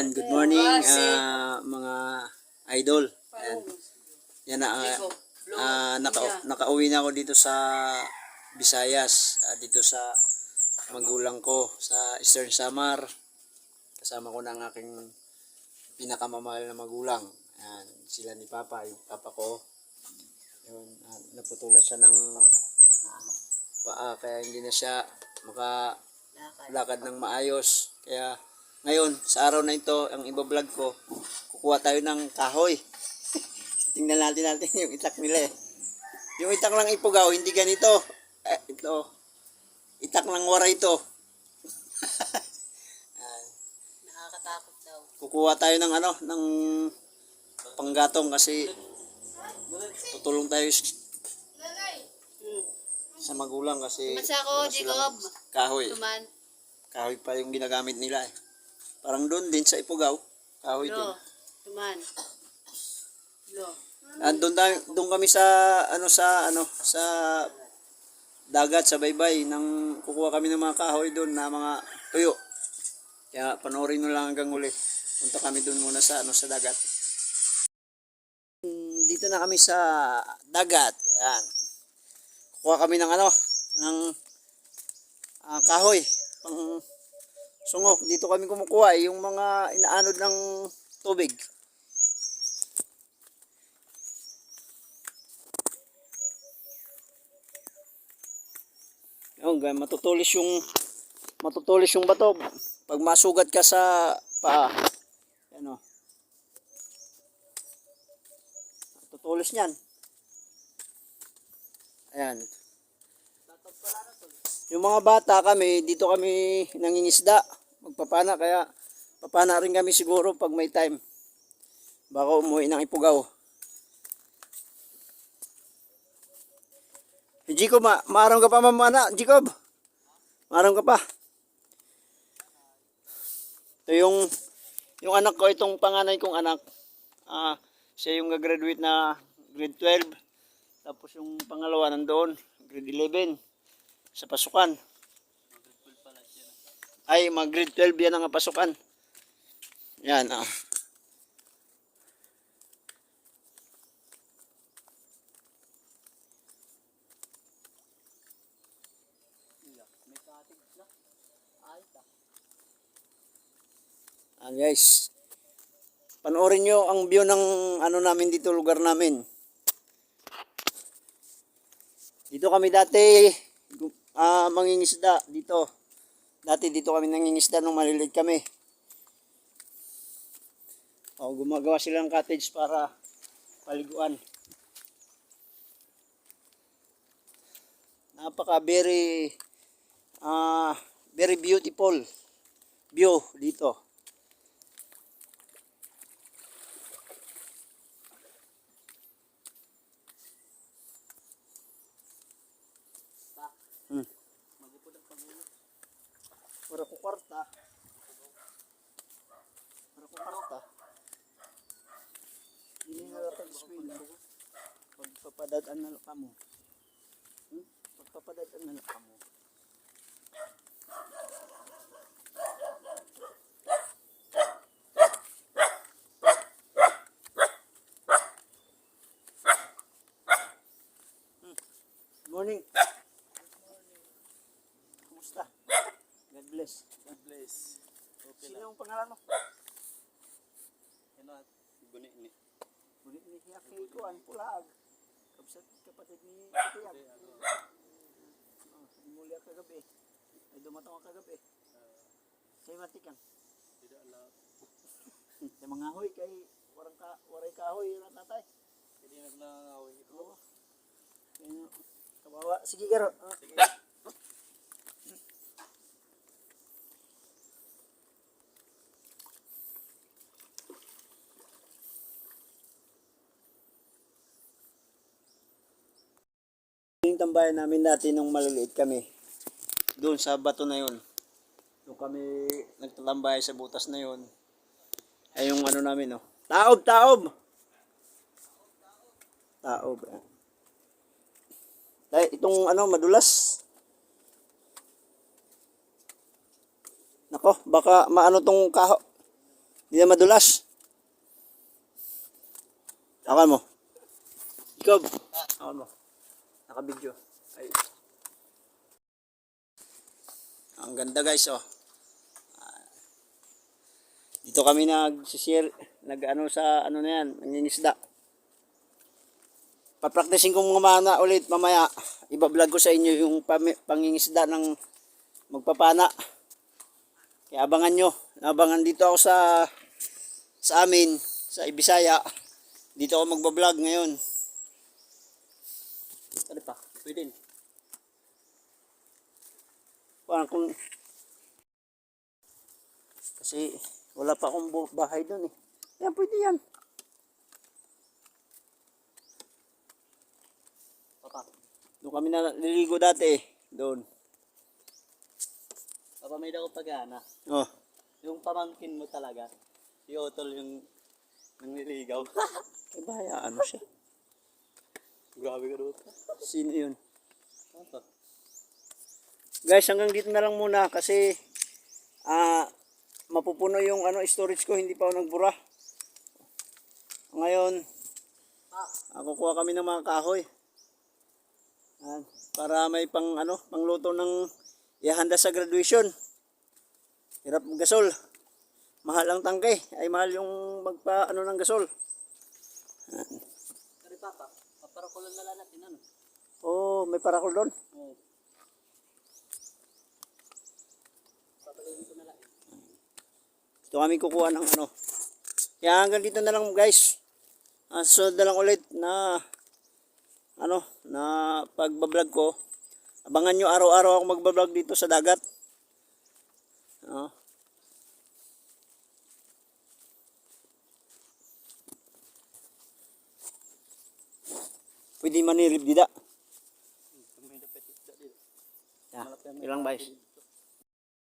Yan, good morning ah, mga idol. Yan. Yan na ah, ah, naka, nakauwi na ako dito sa Visayas, ah, dito sa magulang ko sa Eastern Samar. Kasama ko ng aking pinakamamahal na magulang. Yan, sila ni Papa, yung Papa ko. Yun, ah, naputulan siya ng paa kaya hindi na siya makalakad ng maayos. Kaya ngayon, sa araw na ito, ang iba-vlog ko, kukuha tayo ng kahoy. Tingnan natin natin yung itak nila eh. Yung itak lang ipugaw, hindi ganito. Eh, ito. Itak lang wara ito. Nakakatakot daw. kukuha tayo ng ano, ng panggatong kasi tutulong tayo sa magulang kasi Masa ko, wala silang Jacob. kahoy. Tuman. Kahoy pa yung ginagamit nila eh. Parang doon din sa Ipugaw, kahoy din. Lo. Tuman. Lo. Ah, doon doon kami sa ano sa ano sa dagat sa baybay nang kukuha kami ng mga kahoy doon na mga tuyo. Kaya panoorin mo lang hanggang uli. Punta kami doon muna sa ano sa dagat. Dito na kami sa dagat. Yan. Kukuha kami ng ano ng ah, kahoy pang sungok. Dito kami kumukuha eh, yung mga inaanod ng tubig. Ganyan, matutulis yung matutulis yung bato pag masugat ka sa paa. Ano? Matutulis niyan. Ayan. Yung mga bata kami, dito kami nangingisda. Magpapana kaya papana rin kami siguro pag may time. Baka umuwi ng ipugaw. Eh, Jacob, ma maram ka pa mamana, Jacob. Maram ka pa. Ito yung yung anak ko, itong panganay kong anak. Ah, siya yung graduate na grade 12. Tapos yung pangalawa nandoon, grade 11 sa pasukan. Ay, mag grade 12 yan ang pasukan. Yan, ah. Ah, guys. Panoorin nyo ang view ng ano namin dito, lugar namin. Dito kami dati ah mangingisda dito. Dati dito kami nangingisda nung maliliit kami. O, gumagawa sila ng cottage para paliguan. Napaka very ah very beautiful view dito. Kwarta. Para ko kwarta. Hindi na lang school. Pagpapadadaan na lang kamo. Hmm? Pagpapadadaan na lang kamo. Hmm. Morning. Kumusta? God bless. Yung pangalan mo? Ano at guni ni. Bulit ni Hiyaki ko, ang pulag. Kapsat kapatid ni Kutiyag. Oh, muli ako kagabi. Ay dumatang ako kagabi. Say matikang. Tidak ala. Sa mga hoy kay warang ka waray kahoy na tatay. Hindi nagnangawin ito. Oo. Kaya kawawa. Sige garo. Ah. Sige. Tambayan namin dati nung maliliit kami. Doon sa bato na yun. Doon kami nagtatambay sa butas na yun. Ay yung ano namin, no. Taob, taob! Taob. Dahil itong ano, madulas. Nako, baka maano tong kaho. Hindi na madulas. Akan mo. Ikaw. Akan mo. Naka-video. Ay. Ang ganda guys oh. Ah. Dito kami nag-share, nag-ano sa ano na yan, nangingisda. Papraktisin ko mga mana ulit mamaya. Iba-vlog ko sa inyo yung pangingisda ng magpapana. Kaya abangan nyo. Abangan dito ako sa sa amin, sa Ibisaya. Dito ako magbablog ngayon. Ano pa? Pwede. Parang kung... Kasi wala pa akong bahay doon eh. Yan, pwede yan. Papa, Doon kami naliligo dati eh. Doon. papa may daw pagana. Oh. Yung pamangkin mo talaga. Si Otol yung nangliligaw. Eh, bahaya, ano siya? Grabe ka doon. Sino yun? Papa. Guys, hanggang dito na lang muna kasi ah mapupuno yung ano storage ko, hindi pa ako nagbura. Ngayon, ah, kukuha kami ng mga kahoy. Yan, para may pang ano, pangluto ng ihanda sa graduation. Hirap ng gasol. Mahal ang tangke, ay mahal yung magpa ano ng gasol. Kari Papa, paparakulan na lang natin ano. Oh, may parakol doon. Oo. Papalayin ko na lang. Ito kami kukuha ng ano. Kaya hanggang dito na lang guys. Uh, susunod na lang ulit na ano, na pagbablog ko. Abangan nyo araw-araw ako magbablog dito sa dagat. Oh. Pwede manirib dida. Dito. Yeah. Ilang guys?